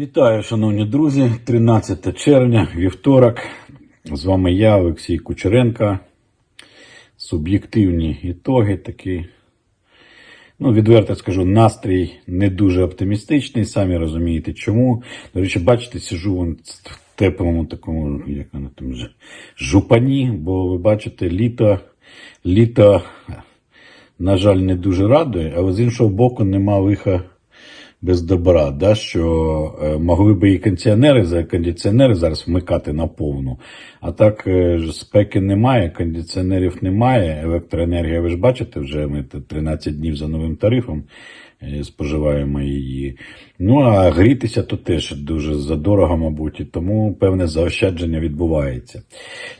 Вітаю, шановні друзі, 13 червня, вівторок. З вами я, Олексій Кучеренко. Суб'єктивні ітоги такі. Ну, відверто скажу, настрій не дуже оптимістичний, самі розумієте чому. До речі, бачите, сижу вон в теплому такому, як воно там, ж- жупані, бо ви бачите, літо, літо, на жаль, не дуже радує, але з іншого боку, нема лиха без добра, да, що е, могли би і кондиціонери, за- кондиціонери зараз вмикати на повну. А так е, спеки немає, кондиціонерів немає, електроенергія, ви ж бачите, вже ми т- 13 днів за новим тарифом е, споживаємо її. Ну а грітися то теж дуже задорого, мабуть, і тому певне заощадження відбувається.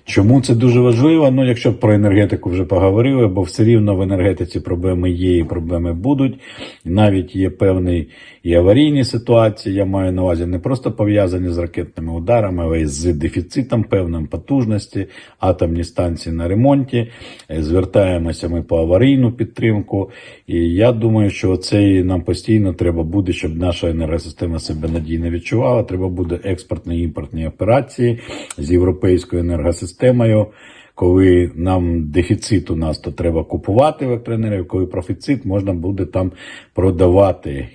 Чому це дуже важливо? Ну, якщо про енергетику вже поговорили, бо все рівно в енергетиці проблеми є і проблеми будуть. Навіть є певний і аварійні ситуації. Я маю на увазі не просто пов'язані з ракетними ударами, але й з дефіцитом певним потужності, атомні станції на ремонті. Звертаємося ми по аварійну підтримку. І я думаю, що це нам постійно треба буде, щоб наша енергосистема себе надійно відчувала. Треба буде експортні імпортні операції з європейською енергосистемою. Коли нам дефіцит у нас, то треба купувати електроенергію, коли профіцит, можна буде там продавати.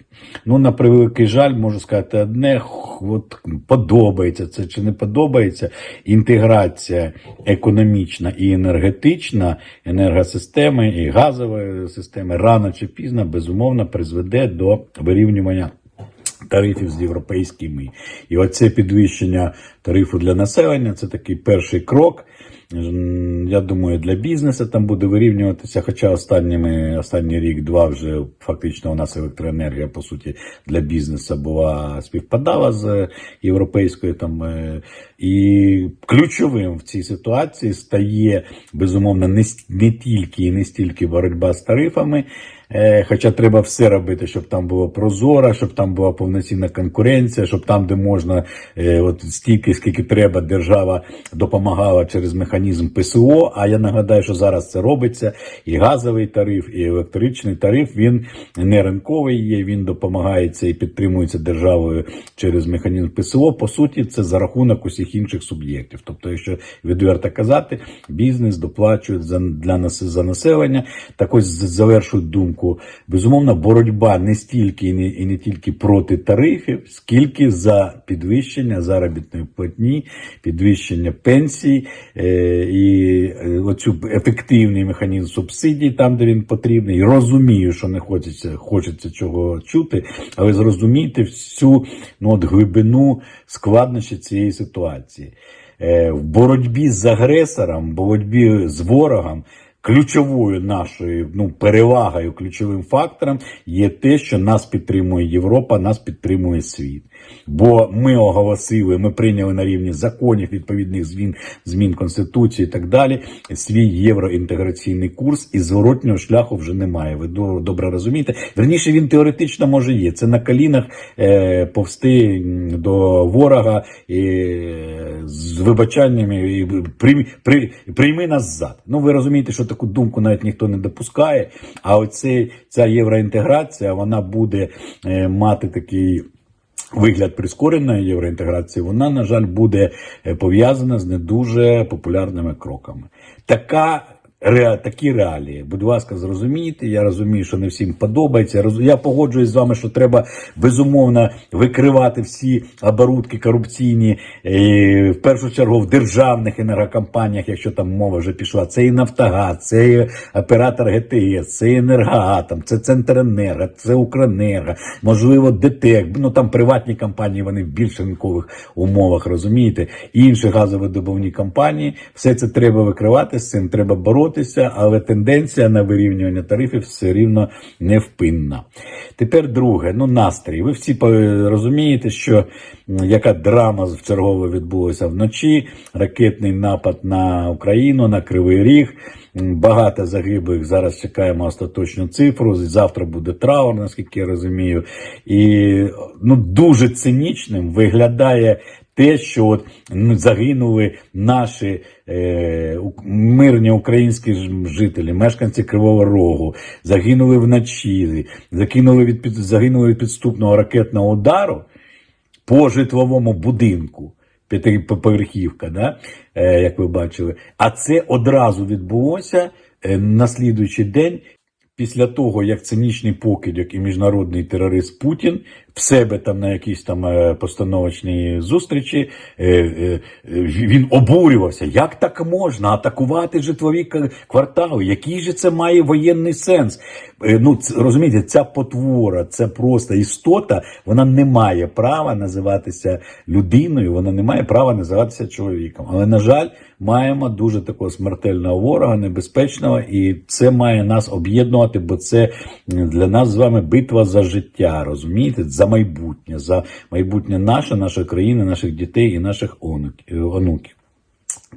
Ну, на превеликий жаль, можу сказати одне, от подобається це чи не подобається. Інтеграція економічна і енергетична енергосистеми і газової системи рано чи пізно безумовно призведе до вирівнювання тарифів з європейськими. І оце підвищення тарифу для населення це такий перший крок. Я думаю, для бізнесу там буде вирівнюватися. Хоча останніми останній рік-два вже фактично у нас електроенергія по суті для бізнесу була співпадала з європейською там. е, І ключовим в цій ситуації стає безумовно не, не тільки і не стільки боротьба з тарифами. Е, Хоча треба все робити, щоб там було прозоро, щоб там була повноцінна конкуренція, щоб там, де можна, е, от стільки, скільки треба, держава допомагала через механізм ПСО. А я нагадаю, що зараз це робиться. І газовий тариф, і електричний тариф він не ринковий є. Він допомагається і підтримується державою через механізм ПСО. По суті, це за рахунок усіх інших суб'єктів. Тобто, якщо відверто казати, бізнес доплачує за для нас за населення. Так ось з- завершую думку. Безумовно, боротьба не стільки і не, і не тільки проти тарифів, скільки за підвищення заробітної платні, підвищення пенсій е, і е, оцю ефективний механізм субсидій, там де він потрібний. Розумію, що не хочеться, хочеться чого чути, але зрозумійте всю ну, от, глибину складнощі цієї ситуації. Е, в боротьбі з агресором, в боротьбі з ворогом. Ключовою нашою ну, перевагою, ключовим фактором є те, що нас підтримує Європа, нас підтримує світ. Бо ми оголосили, ми прийняли на рівні законів, відповідних змін, змін Конституції і так далі, свій євроінтеграційний курс, і зворотнього шляху вже немає. Ви добре розумієте. Верніше він теоретично може є. Це на колінах е, повсти до ворога і, е, з вибачаннями і при, прийми нас зад. Ну ви розумієте, що таку думку навіть ніхто не допускає. А оці, ця євроінтеграція вона буде е, мати такий. Вигляд прискореної євроінтеграції, вона, на жаль, буде е, пов'язана з не дуже популярними кроками. Така ре, такі реалії. Будь ласка, зрозумійте. Я розумію, що не всім подобається. Я погоджуюсь з вами, що треба безумовно викривати всі оборудки корупційні, е, в першу чергу в державних енергокомпаніях, якщо там мова вже пішла. Це і Нафтогаз, це і оператор ГТС, це і Енергоатом, це Центренерго, це Укренерго, можливо, ДТЕК. Ну там приватні компанії, вони в більш ринкових умовах, розумієте, інші газовидобувні компанії. Все це треба викривати, з цим треба боротися, але тенденція на вирівнювання тарифів все рівно невпинна. Тепер друге, ну настрій. Ви всі розумієте, що яка драма в чергове відбулася вночі. Ракетний напад на Україну, на Кривий Ріг. Багато загиблих. Зараз чекаємо остаточну цифру. Завтра буде траур, наскільки я розумію. І ну дуже цинічним виглядає те, що от ну, загинули наші е, мирні українські жителі, мешканці Кривого Рогу, загинули вночі, загинули від загинули від підступного ракетного удару. по житловому будинку. П'ятиповерхівка, да? е, як ви бачили. А це одразу відбулося е, на слідуючий день, після того, як цинічний покидьок і міжнародний терорист Путін в себе там на якійсь там е, постановочній зустрічі е, е, він обурювався, як так можна атакувати житлові квартали, який же це має воєнний сенс? Ну, розумієте, ця потвора, це просто істота, вона не має права називатися людиною, вона не має права називатися чоловіком. Але, на жаль, маємо дуже такого смертельного ворога, небезпечного, і це має нас об'єднувати, бо це для нас з вами битва за життя, розумієте, за майбутнє, за майбутнє наше, нашої країни, наших дітей і наших е, онуків.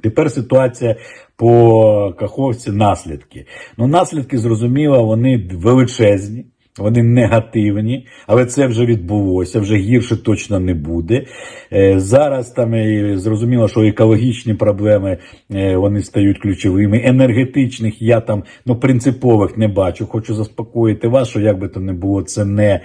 Тепер ситуація по Каховці наслідки. Ну, наслідки, зрозуміло, вони величезні. Вони негативні, але це вже відбулося, вже гірше точно не буде. Е, Зараз там зрозуміло, що екологічні проблеми е, вони стають ключовими. Енергетичних я там ну принципових не бачу. Хочу заспокоїти вас, що як би то не було, це не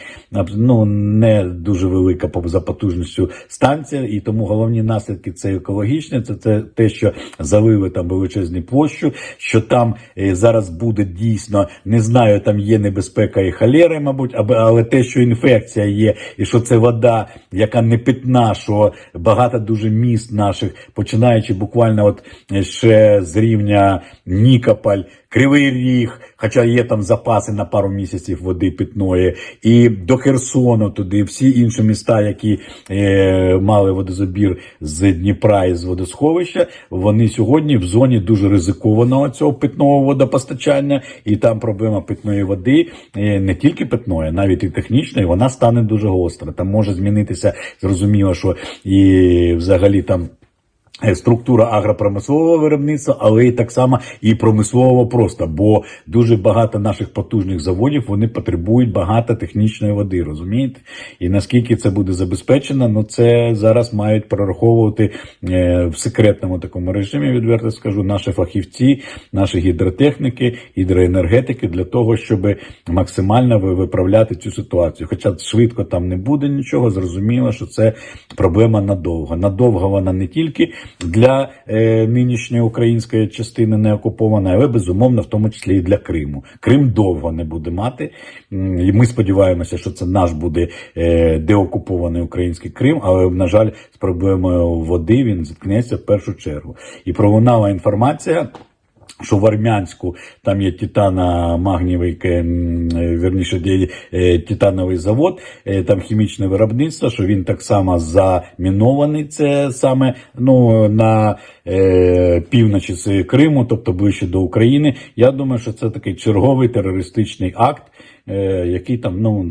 ну, не дуже велика за потужністю станція, і тому головні наслідки це екологічні. Це, це те, що залили там величезну площу, що там е, зараз буде дійсно, не знаю, там є небезпека і холери, мабуть, але те, що інфекція є, і що це вода, яка не питна, що багато дуже міст наших, починаючи буквально от е, ще з рівня Нікополь, Кривий Ріг, хоча є там запаси на пару місяців води питної, і до Херсону туди, всі інші міста, які е, мали водозабір з Дніпра і з водосховища, вони сьогодні в зоні дуже ризикованого цього питного водопостачання, і там проблема питної води е, не тільки питної, навіть і технічної, вона стане дуже гостра. Там може змінитися, зрозуміло, що і взагалі там. Е, Структура агропромислового виробництва, але і так само і промислового просто, бо дуже багато наших потужних заводів вони потребують багато технічної води, розумієте? І наскільки це буде забезпечено, ну це зараз мають прораховувати е, в секретному такому режимі, відверто скажу, наші фахівці, наші гідротехніки, гідроенергетики для того, щоб максимально виправляти цю ситуацію. Хоча швидко там не буде нічого, зрозуміло, що це проблема надовго. Надовго вона не тільки для е, нинішньої української частини не окупована, але безумовно, в тому числі і для Криму. Крим довго не буде мати. І ми сподіваємося, що це наш буде е, деокупований український Крим, але, на жаль, з проблемою води він зіткнеться в першу чергу. І пролунала інформація. Що в Армянську там є титана магнієвий, е, м, е, титановий завод, е, там хімічне виробництво, що він так само замінований. Це саме ну, на е, півночі Криму, тобто ближче до України. Я думаю, що це такий черговий терористичний акт, е, який там ну,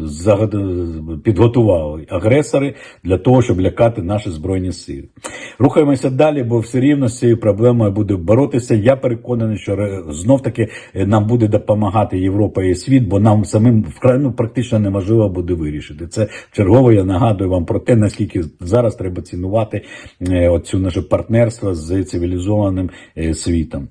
підготували агресори для того, щоб лякати наші збройні сили. Рухаємося далі, бо все рівно з цією проблемою буде боротися. Я переконаний, що знов-таки е, нам буде допомагати Європа і світ, бо нам самим вкрай ну, практично неможливо буде вирішити. Це чергово. Я нагадую вам про те, наскільки зараз треба цінувати е, оцю наше партнерство з цивілізованим світом.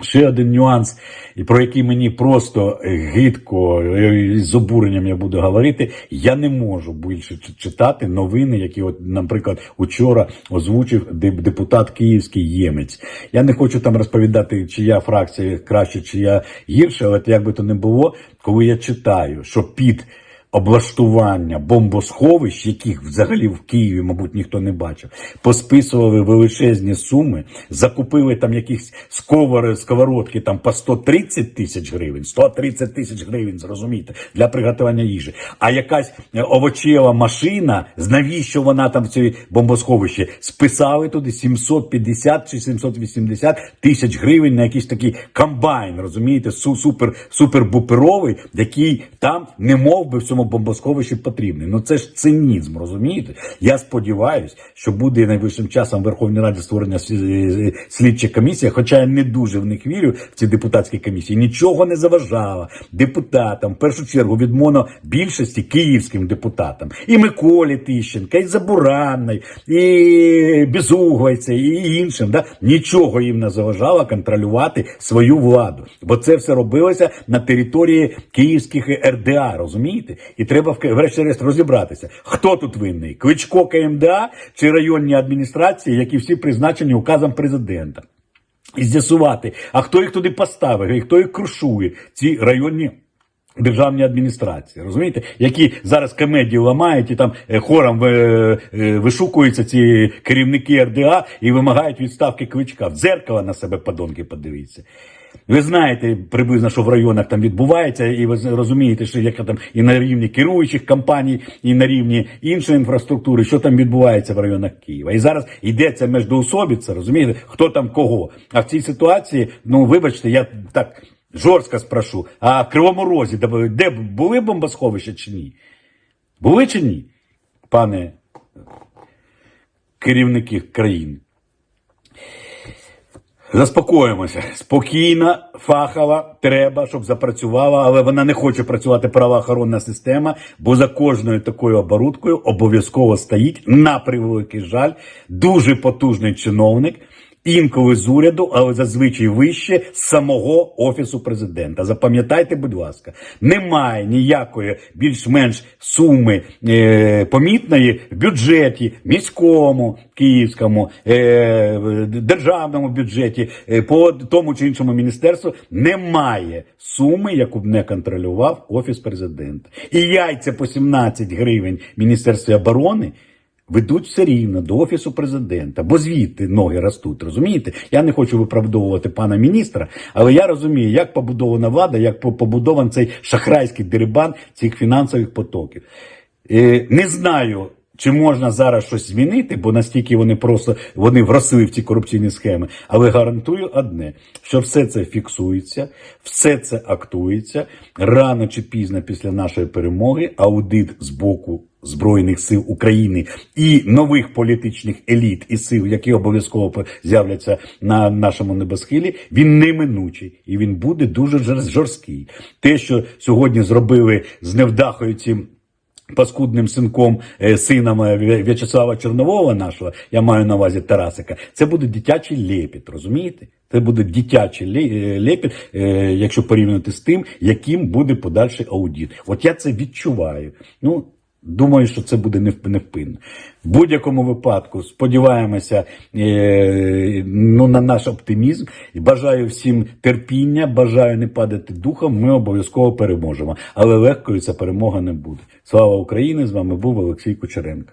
Ще один нюанс, про який мені просто гидко е, з обуренням я буду говорити. Я не можу більше читати новини, які, от, наприклад, учора озвучив деп- депутат Київський Ємець. Я не хочу там розповідати, чия фракція краще, чия гірше, але як би то не було, коли я читаю, що під облаштування бомбосховищ, яких взагалі в Києві, мабуть, ніхто не бачив, посписували величезні суми, закупили там якісь сковори, сковородки там по 130 тисяч гривень, 130 тисяч гривень, зрозумієте, для приготування їжі. А якась овочева машина, навіщо вона там в цій бомбосховищі, списали туди 750 чи 780 тисяч гривень на якийсь такий комбайн, розумієте, супер, супер-буперовий, який там не мов би в цьому бомбосховищі потрібний. Ну це ж цинізм, розумієте? Я сподіваюся, що буде найближчим часом в Верховній Раді створення слі- слідча комісія, хоча я не дуже в них вірю в ці депутатські комісії. Нічого не заважало депутатам, в першу чергу від монобільшості київським депутатам, і Миколі Тищенка, і Забуранної, і Безуглайця, і іншим. Да? Нічого їм не заважало контролювати свою владу. Бо це все робилося на території київських РДА, розумієте? І треба врешті-решт розібратися, хто тут винний: Кличко КМДА чи районні адміністрації, які всі призначені указом президента. І з'ясувати, а хто їх туди поставив, і хто їх крушує, ці районні. Державні адміністрації, розумієте, які зараз комедії ламають і там е, хором е, е, вишукуються ці керівники РДА і вимагають відставки кличка. В дзеркало на себе подонки подивіться. Ви знаєте приблизно, що в районах там відбувається, і ви розумієте, що яка там і на рівні керуючих компаній, і на рівні іншої інфраструктури, що там відбувається в районах Києва. І зараз йдеться міждоусобіця, розумієте, хто там кого. А в цій ситуації, ну вибачте, я так жорстко спрошу, а в Кривому Розі, де, були бомбосховища чи ні? Були чи ні, пане керівники країн? Заспокоїмося. Спокійна, фахова, треба, щоб запрацювала, але вона не хоче працювати правоохоронна система, бо за кожною такою оборудкою обов'язково стоїть, на превеликий жаль, дуже потужний чиновник, інколи з уряду, але зазвичай вище самого офісу президента. Запам'ятайте, будь ласка, немає ніякої більш-менш суми е, помітної в бюджеті міському, київському, е, державному бюджеті, е, по тому чи іншому міністерству немає суми, яку б не контролював офіс президента. І яйця по 17 гривень Міністерстві оборони ведуть все рівно до офісу президента, бо звідти ноги ростуть. Розумієте? Я не хочу виправдовувати пана міністра, але я розумію, як побудована влада, як по- побудований цей шахрайський дерибан цих фінансових потоків. Е, не знаю. Чи можна зараз щось змінити, бо настільки вони просто вони вросли в ці корупційні схеми. Але гарантую одне, що все це фіксується, все це актується рано чи пізно після нашої перемоги. Аудит з боку Збройних сил України і нових політичних еліт і сил, які обов'язково з'являться на нашому небосхилі, він неминучий і він буде дуже жорсткий. Те, що сьогодні зробили з невдахою цим паскудним синком, е, сином е, В'ячеслава Чорнового нашого, я маю на увазі Тарасика, це буде дитячий лепіт, розумієте? Це буде дитячий е, лепіт, якщо порівняти з тим, яким буде подальший аудит. От я це відчуваю. Ну, Думаю, що це буде невпинно. В будь-якому випадку сподіваємося е, ну, на наш оптимізм. І бажаю всім терпіння, бажаю не падати духом. Ми обов'язково переможемо. Але легкою ця перемога не буде. Слава Україні! З вами був Олексій Кучеренко.